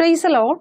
ഫ്രൈസലോൺ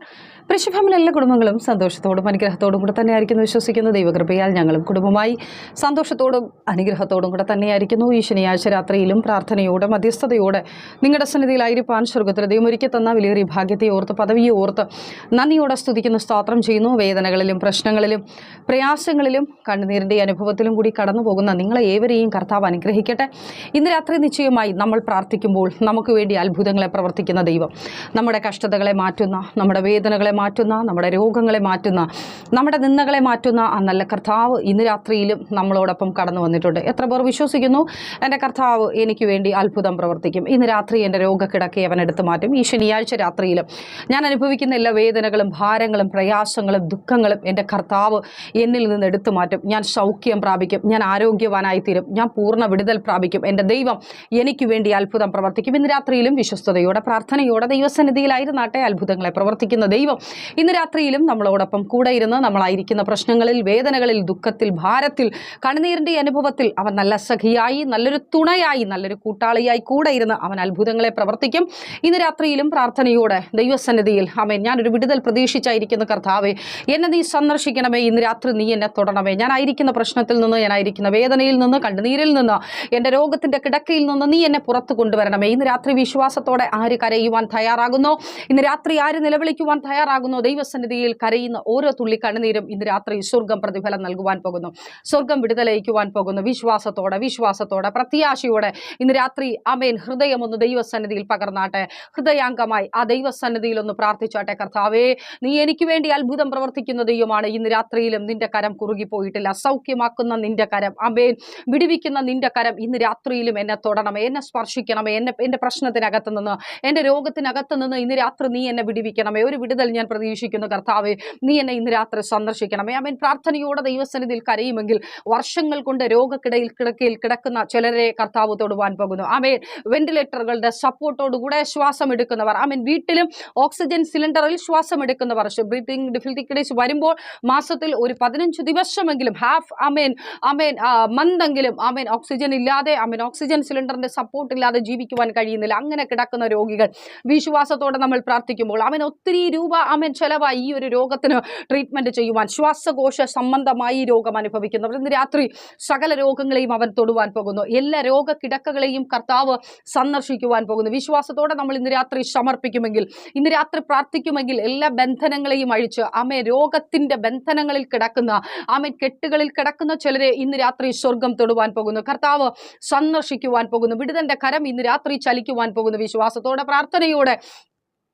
പൃഷഭമിലെ എല്ലാ കുടുംബങ്ങളും സന്തോഷത്തോടും അനുഗ്രഹത്തോടും കൂടെ തന്നെയായിരിക്കുന്നു. വിശ്വസിക്കുന്ന. ദൈവകൃപയാൽ ഞങ്ങളും കുടുംബമായി സന്തോഷത്തോടും അനുഗ്രഹത്തോടും കൂടെ തന്നെയായിരിക്കുന്നു. ഈ ശനിയാഴ്ച രാത്രിയിലും പ്രാർത്ഥനയോടെ മധ്യസ്ഥതയോടെ നിങ്ങളുടെ സന്നിധിയിലായിരിക്കാൻ സ്വർഗത്തിൽ ദൈവം ഒരുക്കി തന്ന വിലയേറിയ ഭാഗ്യത്തെ ഓർത്ത് പദവിയെ ഓർത്ത് നന്ദിയോടെ സ്തുതിക്കുന്ന സ്തോത്രം ചെയ്യുന്നു. വേദനകളിലും പ്രശ്നങ്ങളിലും പ്രയാസങ്ങളിലും കണ്ണുനീരിന്റെ അനുഭവത്തിലും കൂടി കടന്നു പോകുന്ന നിങ്ങളെ ഏവരെയും കർത്താവ് അനുഗ്രഹിക്കട്ടെ. ഇന്ന് രാത്രി നിശ്ചയമായി നമ്മൾ പ്രാർത്ഥിക്കുമ്പോൾ നമുക്ക് വേണ്ടി അത്ഭുതങ്ങളെ പ്രവർത്തിക്കുന്ന ദൈവം നമ്മുടെ കഷ്ടതകളെ മാറ്റുന്ന നമ്മുടെ വേദനകളെ മാറ്റുന്ന നമ്മുടെ രോഗങ്ങളെ മാറ്റുന്ന നമ്മുടെ നിന്ദകളെ മാറ്റുന്ന ആ നല്ല കർത്താവ് ഇന്ന് രാത്രിയിലും നമ്മളോടൊപ്പം കടന്നു വന്നിട്ടുണ്ട്. എത്ര പേർ വിശ്വസിക്കുന്നു? എന്റെ കർത്താവ് എനിക്ക് വേണ്ടി അത്ഭുതം പ്രവർത്തിക്കും. ഇന്ന് രാത്രി എന്റെ രോഗക്കിടക്കെ അവൻ എടുത്തു മാറ്റും. ഈ ശനിയാഴ്ച രാത്രിയിലും ഞാൻ അനുഭവിക്കുന്ന എല്ലാ വേദനകളും ഭാരങ്ങളും പ്രയാസങ്ങളും ദുഃഖങ്ങളും എന്റെ കർത്താവ് എന്നിൽ നിന്ന് എടുത്തു മാറ്റും. ഞാൻ സൗഖ്യം പ്രാപിക്കും. ഞാൻ ആരോഗ്യവാനായി തീരും. ഞാൻ പൂർണ വിടുതൽ പ്രാപിക്കും. എന്റെ ദൈവം എനിക്ക് വേണ്ടി അത്ഭുതം പ്രവർത്തിക്കും. ഇന്ന് രാത്രിയിലും വിശ്വസ്തയോടെ പ്രാർത്ഥനയോടെ ദൈവസന്നിധിയിലായിരുന്നാട്ടെ അത്ഭുതങ്ങളെ പ്രവർത്തിക്കുന്ന ദൈവം. ഇന്ന് രാത്രിയിലും നമ്മളോടൊപ്പം കൂടെ ഇരുന്ന് നമ്മളായിരിക്കുന്ന പ്രശ്നങ്ങളിൽ വേദനകളിൽ ദുഃഖത്തിൽ ഭാരത്തിൽ കണ്ണുനീരിന്റെ അനുഭവത്തിൽ അവൻ നല്ല സഖിയായി നല്ലൊരു തുണയായി നല്ലൊരു കൂട്ടാളിയായി കൂടെ ഇരുന്ന് അവൻ അത്ഭുതങ്ങളെ പ്രവർത്തിക്കും. ഇന്ന് രാത്രിയിലും പ്രാർത്ഥനയോടെ ദൈവസന്നിധിയിൽ അമേൻ ഞാനൊരു വിടുതൽ പ്രതീക്ഷിച്ചായിരിക്കുന്ന കർത്താവെ. എന്നെ നീ സന്ദർശിക്കണമേ ഇന്ന് രാത്രി നീ എന്നെ തൊടണമേ. ഞാനായിരിക്കുന്ന പ്രശ്നത്തിൽ നിന്ന് ഞാനായിരിക്കുന്ന വേദനയിൽ നിന്ന് കണ്ണുനീരിൽ നിന്ന് എന്റെ രോഗത്തിന്റെ കിടക്കയിൽ നിന്ന് നീ എന്നെ പുറത്തു കൊണ്ടുവരണമേ. ഇന്ന് രാത്രി വിശ്വാസത്തോടെ ആര് കരയുവാൻ തയ്യാറാകുന്നോ? ഇന്ന് രാത്രി ആര് നിലവിളിക്കുവാൻ തയ്യാറാകുന്നു? ദൈവസന്നിധിയിൽ കരയുന്ന ഓരോ തുള്ളി കണ്ണുനീരും ഇന്ന് രാത്രി സ്വർഗം പ്രതിഫലം നൽകുവാൻ പോകുന്നു. സ്വർഗം വിടുതലയിക്കുവാൻ പോകുന്നു. വിശ്വാസത്തോടെ വിശ്വാസത്തോടെ പ്രത്യാശയോടെ ഇന്ന് രാത്രി അമേൻ. ഹൃദയം ഒന്ന് ദൈവസന്നിധിയിൽ പകർന്നാട്ടെ. ഹൃദയാംഗമായി ആ ദൈവസന്നിധിയിൽ ഒന്ന് പ്രാർത്ഥിച്ചാട്ടെ കർത്താവേ. നീ എനിക്ക് വേണ്ടി അത്ഭുതം പ്രവർത്തിക്കുന്ന ദൈവമാണ്. ഇന്ന് രാത്രിയിലും നിന്റെ കരം കുറുകിപ്പോയിട്ടില്ല സൗഖ്യമാക്കുന്ന നിന്റെ കരം അമേൻ. വിടുവിക്കുന്ന നിന്റെ കരം ഇന്ന് രാത്രിയിലും എന്നെ തൊടണമേ. എന്നെ സ്പർശിക്കണമേ. എന്നെ എന്റെ പ്രശ്നത്തിനകത്ത് നിന്ന് എന്റെ രോഗത്തിനകത്ത് നിന്ന് ഇന്ന് രാത്രി നീ എന്നെ വിടുവിക്കണമേ. ഒരു വിടുതൽ ഞാൻ പ്രതീക്ഷിക്കുന്നു കർത്താവേ. നീ എന്നെ ഇന്ന് രാത്രി സന്ദർശിക്കണമേ. അവൻ പ്രാർത്ഥനയോടെ ദൈവസന്നിധിയിൽ കരയുമെങ്കിൽ വർഷങ്ങൾ കൊണ്ട് രോഗക്കിടയിൽ കിടക്കയിൽ കിടക്കുന്ന ചിലരെ കർത്താവ് തൊടുവാൻ പോകുന്നു. ആമേൻ വെന്റിലേറ്ററുകളുടെ സപ്പോർട്ടോടുകൂടെ ശ്വാസം എടുക്കുന്നവർ ആമേൻ വീട്ടിലും ഓക്സിജൻ സിലിണ്ടറിൽ ശ്വാസം എടുക്കുന്നവർ ബ്രീത്തിങ് ഡിഫിക്കൽറ്റീസ് വരുമ്പോൾ മാസത്തിൽ ഒരു പതിനഞ്ച് ദിവസമെങ്കിലും ഹാഫ് അമേൻ അമേൻ മന്തെങ്കിലും അമേൻ ഓക്സിജൻ ഇല്ലാതെ അമേൻ ഓക്സിജൻ സിലിണ്ടറിന്റെ സപ്പോർട്ട് ഇല്ലാതെ ജീവിക്കുവാൻ കഴിയുന്നില്ല. അങ്ങനെ കിടക്കുന്ന രോഗികൾ വിശ്വാസത്തോടെ നമ്മൾ പ്രാർത്ഥിക്കുമ്പോൾ അവൻ ഒത്തിരി രൂപ അവൻ ചെലവായി ഈ ഒരു രോഗത്തിന് ട്രീറ്റ്മെന്റ് ചെയ്യുവാൻ. ശ്വാസകോശ സംബന്ധമായി രോഗം അനുഭവിക്കുന്നവർ ഇന്ന് രാത്രി സകല രോഗങ്ങളെയും അവൻ തൊടുവാൻ പോകുന്നു. എല്ലാ രോഗ കിടക്കകളെയും കർത്താവ് സന്ദർശിക്കുവാൻ പോകുന്നു. വിശ്വാസത്തോടെ നമ്മൾ ഇന്ന് രാത്രി സമർപ്പിക്കുമെങ്കിൽ ഇന്ന് രാത്രി പ്രാർത്ഥിക്കുമെങ്കിൽ എല്ലാ ബന്ധനങ്ങളെയും അഴിച്ച് ആമെ രോഗത്തിന്റെ ബന്ധനങ്ങളിൽ കിടക്കുന്ന ആമെ കെട്ടുകളിൽ കിടക്കുന്ന ചിലരെ ഇന്ന് രാത്രി സ്വർഗം തൊടുവാൻ പോകുന്നു. കർത്താവ് സന്ദർശിക്കുവാൻ പോകുന്നു. വിടുതന്റെ കരം ഇന്ന് രാത്രി ചലിക്കുവാൻ പോകുന്നു. വിശ്വാസത്തോടെ പ്രാർത്ഥനയോടെ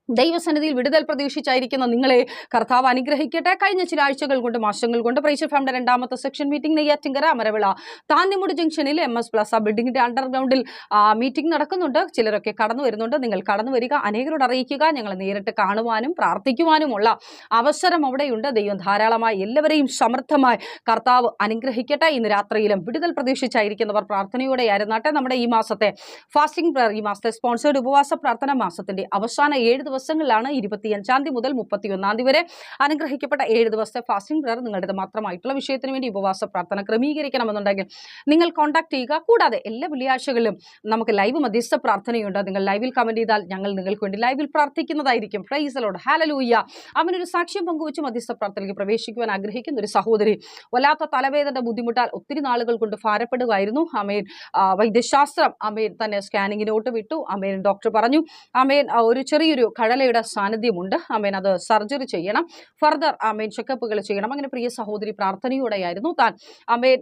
ദൈവസന്നിധിയിൽ വിടുതൽ പ്രതീക്ഷിച്ചായിരിക്കുന്ന നിങ്ങളെ കർത്താവ് അനുഗ്രഹിക്കട്ടെ. കഴിഞ്ഞ ചില ആഴ്ചകൾ കൊണ്ട് മാസങ്ങൾ കൊണ്ട് പ്രൈസർ ഫാമിന്റെ രണ്ടാമത്തെ സെക്ഷൻ മീറ്റിംഗ് നെയ്യാറ്റിങ്കര അമരവിള താന്നിമുട് ജംഗ്ഷനിൽ എം എസ് പ്ലസ് ആ ബിൽഡിംഗിന്റെ അണ്ടർഗ്രൗണ്ടിൽ മീറ്റിംഗ് നടക്കുന്നുണ്ട്. ചിലരൊക്കെ കടന്നു വരുന്നുണ്ട്. നിങ്ങൾ കടന്നു വരിക അനേകരോട് അറിയിക്കുക ഞങ്ങളെ നേരിട്ട് കാണുവാനും പ്രാർത്ഥിക്കുവാനുമുള്ള അവസരം അവിടെയുണ്ട്. ദൈവം ധാരാളമായി എല്ലാവരെയും സമൃദ്ധമായി കർത്താവ് അനുഗ്രഹിക്കട്ടെ. ഇന്ന് രാത്രിയിലും വിടുതൽ പ്രതീക്ഷിച്ചായിരിക്കുന്നവർ പ്രാർത്ഥനയോടെ ആയിരുന്നാട്ടെ നമ്മുടെ ഈ മാസത്തെ ഫാസ്റ്റിംഗ് പ്രയർ ഈ മാസത്തെ സ്പോൺസേഡ് ഉപവാസ പ്രാർത്ഥന മാസത്തിന്റെ അവസാന ഏഴ് ദിവസങ്ങളിലാണ് ഇരുപത്തിയഞ്ചാം തീയതി മുതൽ മുപ്പത്തിയൊന്നാം തീയതി വരെ അനുഗ്രഹിക്കപ്പെട്ട ഏഴ് ദിവസത്തെ ഫാസ്റ്റിംഗ് പ്രയർ നിങ്ങളുടെ മാത്രമായിട്ടുള്ള വിഷയത്തിന് വേണ്ടി ഉപവാസ പ്രാർത്ഥന ക്രമീകരിക്കണമെന്നുണ്ടെങ്കിൽ നിങ്ങൾ കോൺടാക്ട് ചെയ്യുക. കൂടാതെ എല്ലാ വെള്ളിയാഴ്ചകളിലും നമുക്ക് ലൈവ് മധ്യസ്ഥ പ്രാർത്ഥനയുണ്ട്. നിങ്ങൾ ലൈവിൽ കമന്റ് ചെയ്താൽ ഞങ്ങൾ നിങ്ങൾക്ക് വേണ്ടി ലൈവിൽ പ്രാർത്ഥിക്കുന്നതായിരിക്കും. പ്രൈസലോട് ഹാലലൂയ്യ അവനൊരു സാക്ഷ്യം പങ്കുവച്ച് മധ്യസ്ഥ പ്രാർത്ഥനയ്ക്ക് പ്രവേശിക്കുവാൻ ആഗ്രഹിക്കുന്ന ഒരു സഹോദരി വല്ലാത്ത തലവേദന ബുദ്ധിമുട്ടാൽ ഒത്തിരി നാളുകൾ കൊണ്ട് ഭാരപ്പെടുകയായിരുന്നു. അമേൻ വൈദ്യശാസ്ത്രം അമേൻ തന്നെ സ്കാനിങ്ങിനോട്ട് വിട്ടു. അമേൻ ഡോക്ടർ പറഞ്ഞു. അമേൻ ഒരു ചെറിയൊരു കടലയുടെ സാന്നിധ്യമുണ്ട്. ആമേൻ അത് സർജറി ചെയ്യണം. ഫർദർ ആമേൻ ചെക്കപ്പുകൾ ചെയ്യണം. അങ്ങനെ പ്രിയ സഹോദരി പ്രാർത്ഥനയോടെയായിരുന്നു താൻ. അമേൻ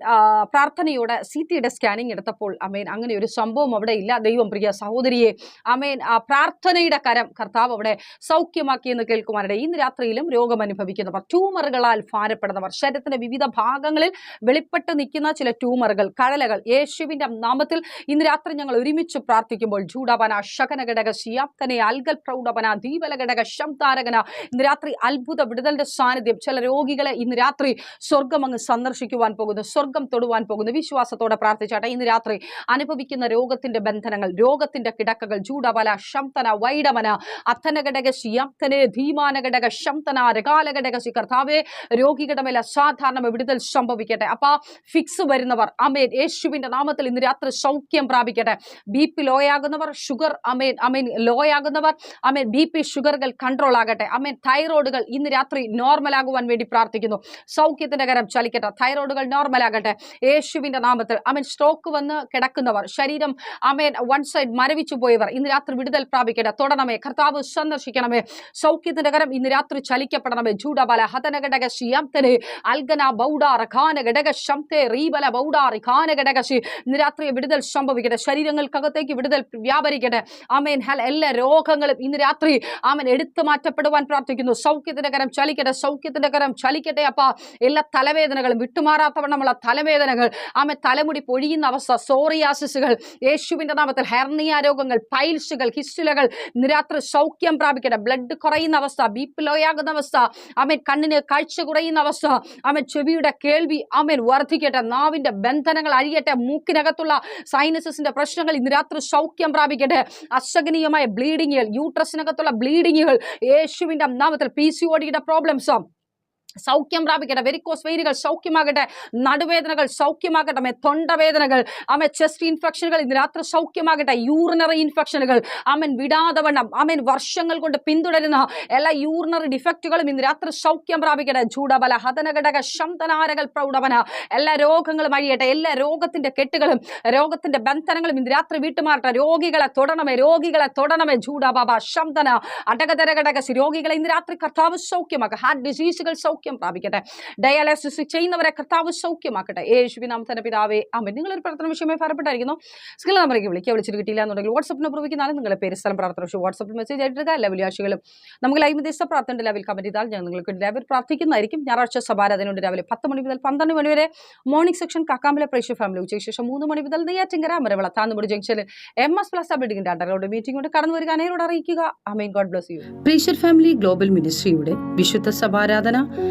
പ്രാർത്ഥനയോടെ സി ടിയുടെ സ്കാനിങ് എടുത്തപ്പോൾ അമേൻ അങ്ങനെ ഒരു സംഭവം അവിടെ ഇല്ല. ദൈവം പ്രിയ സഹോദരിയെ അമേൻ ആ പ്രാർത്ഥനയുടെ കരം കർത്താവ് അവിടെ സൗഖ്യമാക്കിയെന്ന് കേൾക്കുവാനിടെ ഇന്ന് രാത്രിയിലും രോഗം അനുഭവിക്കുന്നവർ ട്യൂമറുകളാൽ ഭാരപ്പെടുന്നവർ ശരീരത്തിന്റെ വിവിധ ഭാഗങ്ങളിൽ വെളിപ്പെട്ട് നിൽക്കുന്ന ചില ട്യൂമറുകൾ കഴലകൾ യേശുവിന്റെ നാമത്തിൽ ഇന്ന് രാത്രി ഞങ്ങൾ ഒരുമിച്ച് പ്രാർത്ഥിക്കുമ്പോൾ ജൂഡപന ശകന ഘടക ശിയാപ്തനെ അൽഗൽ പ്രൗഢപന ദീപല ഘടക ശംതാരകന ഇന്ന് രാത്രി അത്ഭുത വിടുതലിന്റെ സാന്നിധ്യം. ചില രോഗികളെ ഇന്ന് രാത്രി സ്വർഗം അങ്ങ് സന്ദർശിക്കുവാൻ പോകുന്നു സ്വർഗം തൊടുവാൻ പോകുന്നു. വിശ്വാസത്തോടെ പ്രാർത്ഥിച്ചാട്ടെ ഇന്ന് രാത്രി അനുഭവിക്കുന്ന രോഗത്തിന്റെ ബന്ധനങ്ങൾ രോഗത്തിന്റെ കിടക്കകൾ ചൂടബല ശംതന വൈഡമന അത്തനഘടക ശിയാപ്തനെ ധീമാനഘടക ശംതന രകാലഘടക ശി കർത്താവെ രോഗികളുടെ മേലെ അസാധാരണ വിടുതൽ സംഭവിക്കട്ടെ. അപ്പൊ ഫിക്സ് വരുന്നവർ അമേൻ. യേശുവിന്റെ നാമത്തിൽ ഇന്ന് രാത്രി സൗഖ്യം പ്രാപിക്കട്ടെ. ബി പി ലോയാകുന്നവർ ഷുഗർ അമേൻ അമേൻ ലോയാകുന്നവർ അമേൻ. ബി ബി ഷുഗറുകൾ കൺട്രോൾ ആകട്ടെ. അമ്മ തൈറോയിഡുകൾ ഇന്ന് രാത്രി നോർമൽ ആകുവാൻ വേണ്ടി പ്രാർത്ഥിക്കുന്നു. സൗഖ്യത്തിന്റെ കരം ചലിക്കട്ടെ. തൈറോയിഡുകൾ നോർമൽ ആകട്ടെ. യേശുവിന്റെ നാമത്തിൽ. അമ്മൻ സ്ട്രോക്ക് വന്ന് കിടക്കുന്നവർ ശരീരം അമ്മേൻ വൺ സൈഡ് മരവിച്ചു പോയവർ ഇന്ന് രാത്രി വിടുതൽ പ്രാപിക്കട്ടെ. തൊടണമേ കർത്താവ് സന്ദർശിക്കണമേ. സൗഖ്യത്തിന്റെ കരം ഇന്ന് രാത്രി ചലിക്കപ്പെടണമേ. ജൂഡബല ഹതനഘടക അംതനെ അൽഗന ബൗഡാർ ഖാന ഘടക ശംതെ റീബല ബൗഡാർ ഖാന ഘടകശി ഇന്ന് രാത്രി വിടുതൽ സംഭവിക്കട്ടെ. ശരീരങ്ങൾക്കകത്തേക്ക് വിടുതൽ വ്യാപരിക്കട്ടെ. ആമേൻ ഹൽ എല്ലാ രോഗങ്ങളും ഇന്ന് രാത്രി ആമൻ എടുത്തു മാറ്റപ്പെടുവാൻ പ്രാർത്ഥിക്കുന്നു. സൗഖ്യത്തിന്റെ കരം ചലിക്കട്ടെ സൗഖ്യത്തിന്റെ കരം ചലിക്കട്ടെ അപ്പ. എല്ലാ തലവേദനകളും വിട്ടുമാറാത്തവണ്ണമുള്ള തലവേദനകൾ ആമ തലമുടി പൊഴിയുന്ന അവസ്ഥ സോറിയാസിസുകൾ യേശുവിന്റെ നാമത്തിൽ ഹെർണിയ രോഗങ്ങൾ പൈൽസുകൾ ഹിസ്റ്റുലകൾ നിരാത്ര സൗഖ്യം പ്രാപിക്കട്ടെ. ബ്ലഡ് കുറയുന്ന അവസ്ഥ ബി ലോയാകുന്ന അവസ്ഥ ആമേൻ കണ്ണിന് കാഴ്ച കുറയുന്ന അവസ്ഥ ആമേൻ ചെവിയുടെ കേൾവി ആമേൻ വർദ്ധിക്കട്ടെ. നാവിന്റെ ബന്ധനങ്ങൾ അഴിയട്ടെ മൂക്കിനകത്തുള്ള സൈനസിന്റെ പ്രശ്നങ്ങൾ ഇന്ന് രാത്രി സൗഖ്യം പ്രാപിക്കട്ടെ. അശകനീയമായ ബ്ലീഡിങ്ങുകൾ യൂട്രസിനകത്തുള്ള ബ്ലീഡിങ്ങുകൾ യേശുവിന്റെ നാമത്തിൽ പി സി ഒടിയുടെ പ്രോബ്ലംസ് സൗഖ്യം പ്രാപിക്കട്ടെ. വെരിക്കോസ് വെയിലുകൾ സൗഖ്യമാകട്ടെ. നടുവേദനകൾ സൗഖ്യമാകട്ടെ. തൊണ്ടവേദനകൾ. അമ്മ ചെസ്റ്റ് ഇൻഫെക്ഷനുകൾ ഇന്ന് രാത്രി സൗഖ്യമാകട്ടെ. യൂറിനറി ഇൻഫെക്ഷനുകൾ അമ്മൻ വിടാതെ വണ്ണം. അമ്മൻ വർഷങ്ങൾ കൊണ്ട് പിന്തുടരുന്ന എല്ലാ യൂറിനറി ഡിഫക്റ്റുകളും ഇന്ന് രാത്രി സൗഖ്യം പ്രാപിക്കട്ടെ. ചൂടബല ഹതനഘടക ശംതനാരകൾ പ്രൗഢവന. എല്ലാ രോഗങ്ങളും അഴിയട്ടെ. എല്ലാ രോഗത്തിന്റെ കെട്ടുകളും രോഗത്തിന്റെ ബന്ധനങ്ങളും ഇന്ന് രാത്രി വീട്ടുമാറട്ടെ രോഗികളെ തൊടണമേ രോഗികളെ തൊടണമേ. ചൂടബാബ ശംതന അടകതരഘടകസി രോഗികളെ ഇന്ന് രാത്രി കർത്താവ് സൗഖ്യമാക്കുക ഹാർട്ട് ഡിസീസുകൾ സൗഖ്യം പ്രാപിക്കട്ടെ. ഡയാലിസിസ് ചെയ്യുന്നവരെ കർത്താവ് സൗഖ്യമാക്കട്ടെ. യേശുവി നാമത്തിന്റെ പിതാവേ അമ്മ നിങ്ങളൊരു പ്രാർത്ഥന വിഷയമായി ഫലപ്പെട്ടായിരുന്നു സ്കിൽ നമ്പറേക്ക് വിളിക്കുക. വിളിച്ചിട്ട് കിട്ടിയില്ല എന്നുണ്ടെങ്കിൽ വാട്സപ്പിനെ പ്രവർത്തിക്കുന്നാലും നിങ്ങളുടെ പേര് സ്ഥലം പ്രാർത്ഥന വിഷയം വാട്സപ്പിൽ മെസ്സേജ് ആയിട്ട് എല്ലാ വെള്ളിയാഴ്ചകളും നമുക്ക് ലൈവ് ദിവസം പ്രാർത്ഥന ലെവൽ കമന്റ് ചെയ്താൽ ഞാൻ നിങ്ങൾക്ക് ലെവൽ പ്രാർത്ഥിക്കുന്നതായിരിക്കും. ഞായറാഴ്ച സഭാരാധനയുണ്ട് രാവിലെ പത്ത് മണി മുതൽ പന്ത്രണ്ട് മണി വരെ മോർണിംഗ് സെക്ഷൻ കാക്കാമ്പല പ്രേക്ഷ ഫാമിലി ഉച്ചയ്ക്ക് ശേഷം മൂന്ന് മണി മുതൽ നെയ്യാറ്റിങ്കര അമരവിള താന്നുമുടി ജംഗ്ഷനിൽ എം എസ് പ്ലസ് ബിൽഡിംഗിന്റെ അണ്ടറോട് മീറ്റിംഗ് കൊണ്ട് കടന്നു വരിക. അറിയിക്കുക. God bless you praiser family global മിനിസ്ട്രിയുടെ വിശുദ്ധ സഭാരാധന